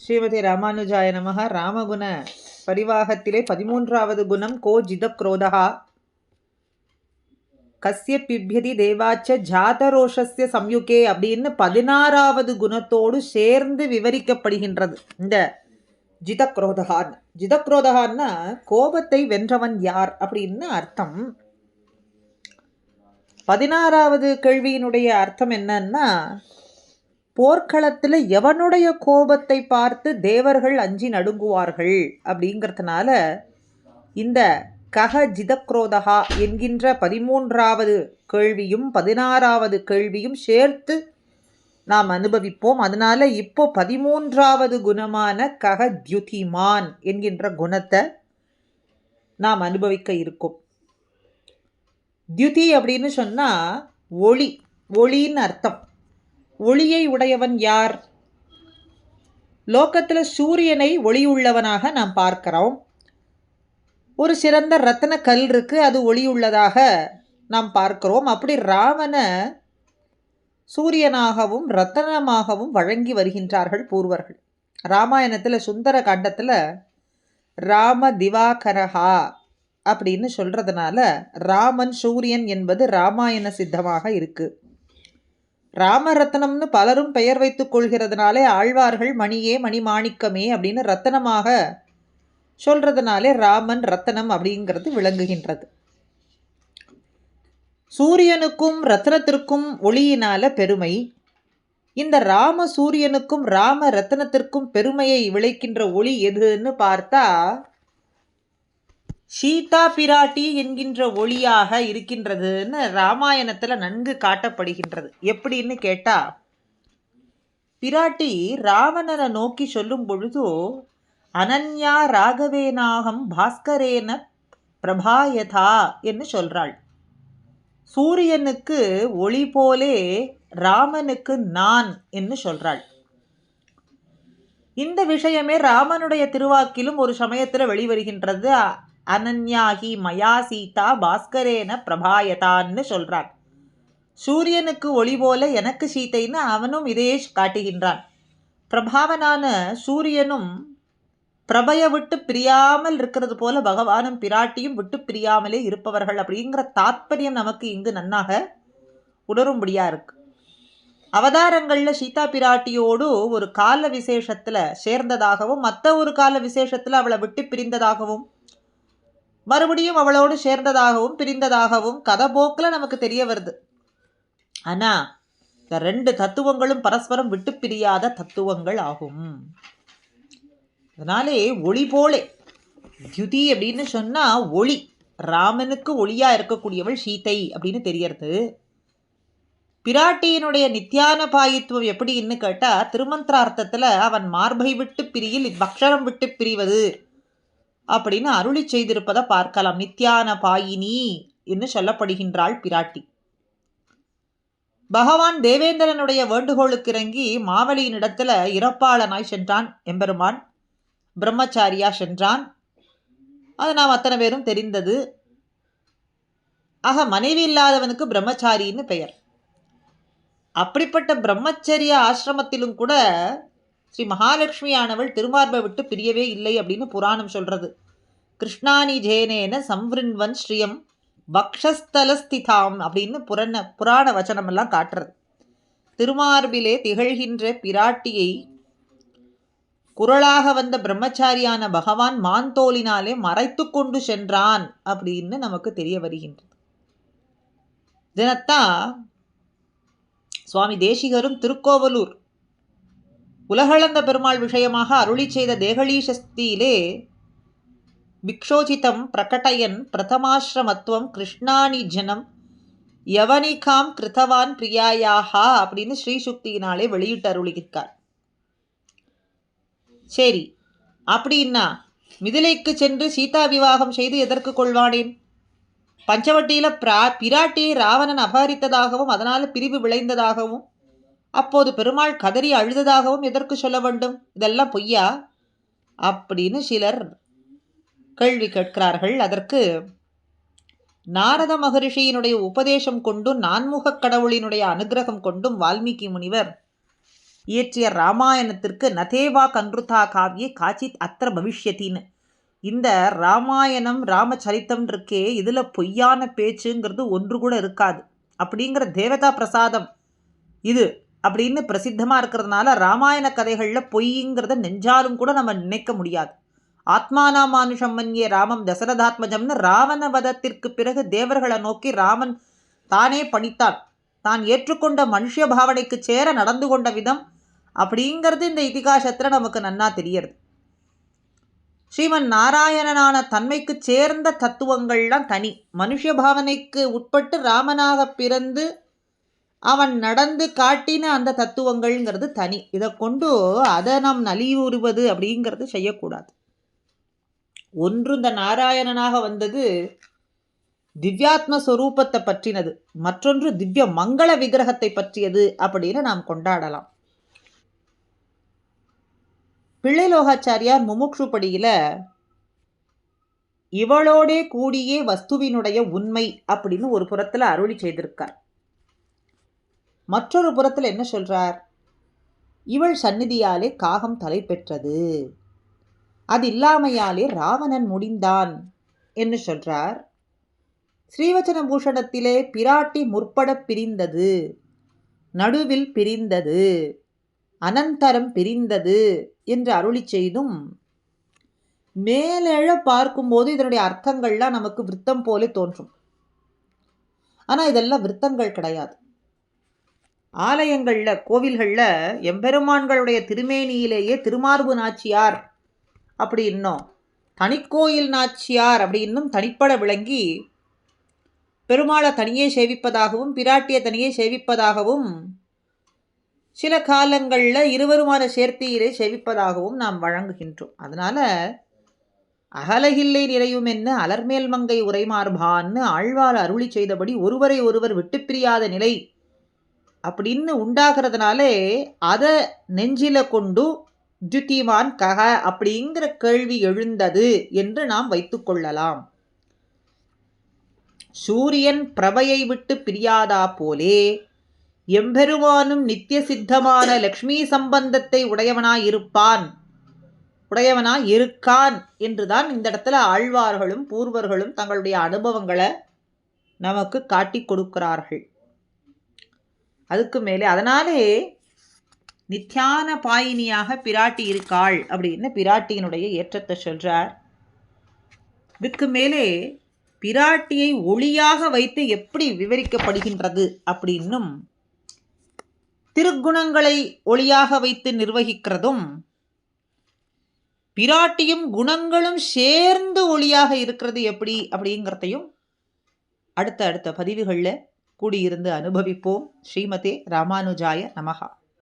ஸ்ரீமதி ராமானுஜாய நமக ராமகுண பரிவாகத்திலே பதிமூன்றாவது குணம் கோ ஜிதக்ரோதா கசிய பிப்யதி தேவாச்ச ஜாதரோஷஸ்ய சம்யுகே அப்படின்னு பதினாறாவது குணத்தோடு சேர்ந்து விவரிக்கப்படுகின்றது. இந்த ஜிதக்ரோதகான் ஜிதக்ரோதகான்னா கோபத்தை வென்றவன் யார் அப்படின்னு அர்த்தம். பதினாறாவது கேள்வியினுடைய அர்த்தம் என்னன்னா போர்க்களத்தில் எவனுடைய கோபத்தை பார்த்து தேவர்கள் அஞ்சி நடுங்குவார்கள் அப்படிங்கிறதுனால இந்த கக ஜிதக்ரோதகா என்கின்ற பதிமூன்றாவது கேள்வியும் பதினாறாவது கேள்வியும் சேர்த்து நாம் அனுபவிப்போம். அதனால் இப்போ பதிமூன்றாவது குணமான கக தியுதிமான் என்கின்ற குணத்தை நாம் அனுபவிக்க இருக்கும். தியுதி அப்படின்னு சொன்னால் ஒளி ஒளின்னு அர்த்தம். ஒளியை உடையவன் யார்? லோகத்தில் சூரியனை ஒளியுள்ளவனாக நாம் பார்க்கிறோம். ஒரு சிறந்த ரத்தன கல் இருக்கு அது ஒளி உள்ளதாக நாம் பார்க்கிறோம். அப்படி ராமனை சூரியனாகவும் ரத்தனமாகவும் வழங்கி வருகின்றார்கள் பூர்வர்கள். ராமாயணத்தில் சுந்தர காண்டத்தில் ராம திவாகரஹா அப்படின்னு சொல்கிறதுனால ராமன் சூரியன் என்பது ராமாயண சித்தமாக இருக்குது ராமரத்னம்னு பலரும் பெயர் வைத்துக் கொள்கிறதுனாலே ஆழ்வார்கள் மணியே மணி மாணிக்கமே அப்படின்னு ரத்தனமாக சொல்றதுனாலே ராமன் ரத்தனம் அப்படிங்கிறது விளங்குகின்றது. சூரியனுக்கும் ரத்னத்திற்கும் ஒளியினால பெருமை. இந்த ராம சூரியனுக்கும் ராம ரத்னத்திற்கும் பெருமையை விளைக்கின்ற ஒளி எதுன்னு பார்த்தா சீதா பிராட்டி என்கின்ற ஒளியாக இருக்கின்றதுன்னு ராமாயணத்தில் நன்கு காட்டப்படுகின்றது. எப்படின்னு கேட்டா பிராட்டி ராவணனை நோக்கி சொல்லும் பொழுது அனன்யா ராகவேனாகம் பாஸ்கரேன பிரபாயதா என்று சொல்றாள். சூரியனுக்கு ஒளி போலே ராமனுக்கு நான் என்று சொல்றாள். இந்த விஷயமே ராமனுடைய திருவாக்கிலும் ஒரு சமயத்தில் வெளிவருகின்றது. அனன்யாகி மயா சீதா பாஸ்கரேன பிரபாயதான்னு சொல்கிறான் சூரியனுக்கு ஒளி போல எனக்கு சீதைன்னு அவனும் இதே காட்டுகின்றான். பிரபாவனான சூரியனும் பிரபய விட்டு பிரியாமல் இருக்கிறது போல பகவானும் பிராட்டியும் விட்டு பிரியாமலே இருப்பவர்கள் அப்படிங்கிற தாத்பரியம் நமக்கு இங்கு நன்னாக உணரும்படியா இருக்கு. அவதாரங்களில் சீதா பிராட்டியோடு ஒரு கால விசேஷத்தில் சேர்ந்ததாகவும் மற்ற ஒரு கால விசேஷத்தில் அவளை விட்டு பிரிந்ததாகவும் மறுபடியும் அவளோடு சேர்ந்ததாகவும் பிரிந்ததாகவும் கதபோக்கில் நமக்கு தெரிய வருது. ஆனால் இந்த ரெண்டு தத்துவங்களும் பரஸ்பரம் விட்டு பிரியாத தத்துவங்கள் ஆகும். அதனாலே ஒளி போலே. தியுதி அப்படின்னு சொன்னால் ஒளி. ராமனுக்கு ஒளியாக இருக்கக்கூடியவள் சீதை அப்படின்னு தெரியறது. பிராட்டியினுடைய நித்தியான பாயித்துவம் எப்படின்னு கேட்டால் திருமந்திரார்த்தத்தில் அவன் மார்பை விட்டு பிரியில் பக்ஷரம் விட்டு பிரிவது. அப்படின்னு அருளி செய்திருப்பதை பார்க்கலாம். நித்யான பாயினி என்று சொல்லப்படுகின்றாள் பிராட்டி. பகவான் தேவேந்திரனுடைய வேண்டுகோளுக்கு இறங்கி மாவலியினிடத்துல இறப்பாளனாய் சென்றான் எம்பெருமான். பிரம்மச்சாரியா சென்றான். அது நாம் அத்தனை பேரும் தெரிந்தது. ஆக மனைவி இல்லாதவனுக்கு பிரம்மச்சாரின்னு பெயர். அப்படிப்பட்ட பிரம்மச்சரிய ஆசிரமத்திலும் கூட ஸ்ரீ மகாலட்சுமியானவள் திருமார்பை விட்டு பிரியவே இல்லை அப்படின்னு புராணம் சொல்கிறது கிருஷ்ணானி ஜேனேன சம்விருண்வன் ஸ்ரீயம் பக்ஷஸ்தலஸ்திதாம் அப்படின்னு புரண புராண வச்சனமெல்லாம் காட்டுறது. திருமார்பிலே திகழ்கின்ற பிராட்டியை குரலாக வந்த பிரம்மச்சாரியான பகவான் மாந்தோலினாலே மறைத்து கொண்டு சென்றான் அப்படின்னு நமக்கு தெரிய வருகின்றது. தினத்தான் சுவாமி தேசிகரும் திருக்கோவலூர் உலகளந்த பெருமாள் விஷயமாக அருளி செய்த தேகலீசஸ்தியிலே பிக்ஷோஜிதம் பிரகட்டயன் பிரதமாசிரமத்துவம் கிருஷ்ணானி ஜனம் யவனிகாம் கிருத்தவான் பிரியாயாகா அப்படின்னு ஸ்ரீசுக்தியினாலே வெளியிட்டு அருளியிருக்கார். சரி அப்படின்னா மிதிலைக்கு சென்று சீதா விவாகம் செய்து எதற்கு கொள்வானேன்? பஞ்சவட்டியில் பிரா பிராட்டியை ராவணன் அபகரித்ததாகவும் அதனால் பிரிவு விளைந்ததாகவும் அப்போது பெருமாள் கதறி அழுததாகவும் எதற்கு சொல்ல வேண்டும்? இதெல்லாம் பொய்யா? அப்படின்னு சிலர் கேள்வி கேட்கிறார்கள். அதற்கு நாரத மகரிஷியினுடைய உபதேசம் கொண்டும் நான்முகக் கடவுளினுடைய அனுகிரகம் கொண்டும் வால்மீகி முனிவர் இயற்றிய ராமாயணத்திற்கு நதேவா கன்ருதா காவியே காச்சித் அத்திர பவிஷ்யத்தின்னு இந்த ராமாயணம் ராமச்சரித்தம் இருக்கே இதில் பொய்யான பேச்சுங்கிறது ஒன்று கூட இருக்காது. அப்படிங்கிற தேவதா பிரசாதம் இது. அப்படின்னு பிரசித்தமாக இருக்கிறதுனால ராமாயண கதைகளில் பொய்ங்கிறத நெஞ்சாலும் கூட நம்ம நினைக்க முடியாது. ஆத்மானா மானுஷம் மன்யே ராமம் தசரதாத்மஜம்னு ராவண வதத்திற்கு பிறகு தேவர்களை நோக்கி ராமன் தானே பணித்தான். தான் ஏற்றுக்கொண்ட மனுஷ பாவனைக்கு சேர நடந்து கொண்ட விதம் அப்படிங்கிறது இந்த இதிகாசத்தில் நமக்கு நன்னா தெரியறது. ஸ்ரீமன் நாராயணனான தன்மைக்கு சேர்ந்த தத்துவங்கள்லாம் தனி. மனுஷ பாவனைக்கு உட்பட்டு ராமனாக பிறந்து அவன் நடந்து காட்டின அந்த தத்துவங்கள்ங்கிறது தனி. இதை கொண்டு அதை நாம் நலிவுறுவது அப்படிங்கிறது செய்யக்கூடாது. ஒன்று இந்த நாராயணனாக வந்தது திவ்யாத்ம ஸ்வரூபத்தை பற்றினது. மற்றொன்று திவ்ய மங்கள விக்கிரகத்தை பற்றியது அப்படின்னு நாம் கொண்டாடலாம். பிள்ளைலோகாச்சாரியார் முமுக்ஷுப்படியில் இவளோடே கூடியே வஸ்துவினுடைய உண்மை அப்படின்னு ஒரு புறத்தில் அருளி செய்திருக்கார். மற்றொரு புறத்தில் என்ன சொல்கிறார் இவள் சந்நிதியாலே காகம் தலை பெற்றது. அது இல்லாமையாலே ராவணன் முடிந்தான் என்று சொல்கிறார் ஸ்ரீவச்சன பூஷணத்திலே பிராட்டி முற்பட பிரிந்தது. நடுவில் பிரிந்தது. அனந்தரம் பிரிந்தது என்று அருளி செய்தும் மேலெழ பார்க்கும்போது இதனுடைய அர்த்தங்கள்லாம் நமக்கு விருத்தம் போல தோன்றும். ஆனால் இதெல்லாம் விருத்தங்கள் கிடையாது. ஆலயங்களில் கோவில்களில் எம்பெருமான்களுடைய திருமேனியிலேயே திருமார்பு நாச்சியார் அப்படி இன்னும். தனிக்கோயில் நாச்சியார் அப்படி இன்னும் தனிப்பட விளங்கி பெருமாளை தனியே சேவிப்பதாகவும் பிராட்டியை தனியே சேவிப்பதாகவும் சில காலங்களில் இருவருமான சேர்த்தியிலே சேவிப்பதாகவும் நாம் வழங்குகின்றோம். அதனால் அகலகில்லை நிறையும் என்ன அலர்மேல் மங்கை உரைமார்பான்னு ஆழ்வார் அருளி செய்தபடி ஒருவரை ஒருவர் விட்டுப்பிரியாத நிலை அப்படின்னு உண்டாகிறதுனாலே அதை நெஞ்சில கொண்டு துத்திவான் கக அப்படிங்கிற கேள்வி எழுந்தது என்று நாம் வைத்துக்கொள்ளலாம் சூரியன் பிரபையை விட்டு பிரியாதா போலே எம்பெருமானும் நித்திய சித்தமான லக்ஷ்மி சம்பந்தத்தை உடையவனாயிருப்பான். உடையவனாய் இருக்கான் என்றுதான் இந்த இடத்துல ஆழ்வார்களும் பூர்வர்களும் தங்களுடைய அனுபவங்களை நமக்கு காட்டி கொடுக்கிறார்கள். அதுக்கு மேலே அதனாலே நித்தியான பாயினியாக பிராட்டி இருக்காள் அப்படின்னு பிராட்டியினுடைய ஏற்றத்தை சொல்றார். இதுக்கு மேலே பிராட்டியை ஒளியாக வைத்து எப்படி விவரிக்கப்படுகின்றது அப்படின்னும் திருக்குணங்களை ஒளியாக வைத்து நிர்வகிக்கிறதும் பிராட்டியும் குணங்களும் சேர்ந்து ஒளியாக இருக்கிறது எப்படி அப்படிங்கிறதையும் அடுத்த அடுத்த பதிவுகளில் கூடியிருந்து அனுபவிப்போம். ஸ்ரீமதே ராமானுஜாய நமகா